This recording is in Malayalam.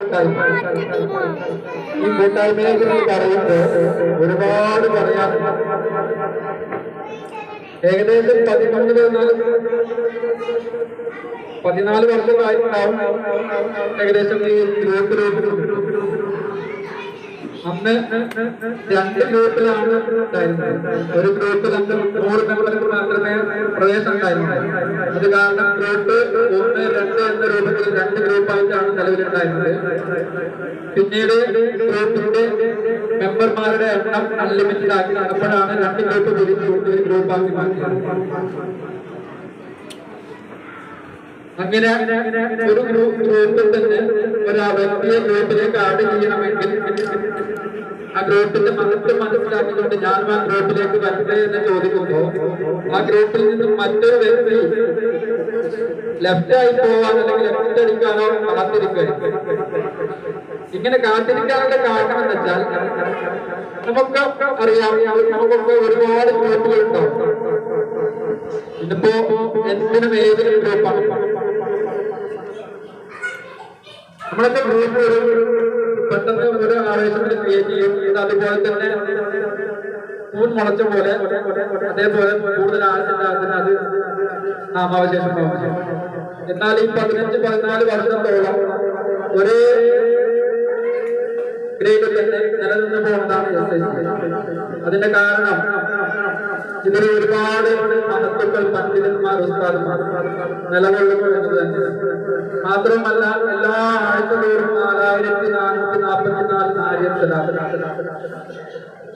ഈ കൂട്ടായ്മയെ കുറിച്ച് പറയുമ്പോൾ ഒരുപാട് പറയാൻ ഏകദേശം പതിമൂന്ന് പതിനാല് വർഷമായിട്ടുണ്ടാവും. ഏകദേശം ഈ ഗ്രൂപ്പ് ഗ്രൂപ്പ് അന്ന് രണ്ട് ഗ്രൂപ്പിലാണ് ഒരു ഗ്രൂപ്പിൽ അന്ന് നൂറ് മെമ്പർക്ക് മാത്രമേ പ്രവേശനം ഉണ്ടായിരുന്നു അത് കാരണം ഗ്രൂപ്പ് ഒന്ന് രണ്ട് രൂപത്തിൽ രണ്ട് ഗ്രൂപ്പായിട്ടാണ് നിലവിലുണ്ടായിരുന്നത് പിന്നീട് ഗ്രൂപ്പിന്റെ മെമ്പർമാരുടെ എണ്ണം അൺലിമിറ്റഡ് ആക്കി. അപ്പോഴാണ് രണ്ട് ഗ്രൂപ്പ് പിരിച്ചു ഗ്രൂപ്പാക്കി മാറ്റിയത്. അങ്ങനെ ഒരു ഗ്രൂപ്പ് ഗ്രൂപ്പിൽ തന്നെ ഒരു വ്യക്തിയെ ഗ്രൂപ്പിലേക്ക് ആഡ് ചെയ്യണമെങ്കിൽ ആ ഗ്രൂപ്പിന്റെ മഹത്വം മനസ്സിലാക്കിക്കൊണ്ട് ഞാൻ ആ ഗ്രൂപ്പിലേക്ക് വരട്ടെ എന്ന് ചോദിക്കുമ്പോൾ ആ ഗ്രൂപ്പിൽ നിന്നും മറ്റൊരു വ്യക്തി ലെഫ്റ്റ് ആയി പോവാൻ അല്ലെങ്കിൽ ലെഫ്റ്റ് അടിക്കാനോ കാത്തിരിക്കുക ഇങ്ങനെ കാത്തിരിക്കാനുള്ള കാരണം എന്ന് വെച്ചാൽ നമുക്ക് അറിയാം നമുക്കൊക്കെ ഒരുപാട് ഗ്രൂപ്പുകളുണ്ടാവും ഇതിപ്പോ എന്തിനും ഏതൊരു ഗ്രൂപ്പാണ്. നമ്മളൊക്കെ ഗ്രൂപ്പ് പെട്ടെന്ന് ഒരു ആവേശത്തിൽ ക്രിയേറ്റ് ചെയ്യും ഇത് അതുപോലെ തന്നെ പൂൺ മുളച്ച പോലെ അതേപോലെ കൂടുതൽ ആവശ്യമില്ല അത് നാമാവശേഷം എന്നാൽ ഈ പതിനഞ്ച് പതിനാല് വർഷത്തോളം ഒരേ ഗ്രേഡിൽ തന്നെ നിലനിന്ന് പോകുന്നതാണ് അതിന്റെ കാരണം ഇതിൽ ഒരുപാട് മഹത്തുക്കൾ പണ്ഡിതന്മാർ ഉസ്താദന്മാർ നിലകൊള്ളുന്നു എന്ന് തന്നെ മാത്രമല്ല എല്ലാ നാലായിരത്തി നാനൂറ്റി നാൽപ്പത്തിനാല് നാല് നാര്യത്തിലാണ്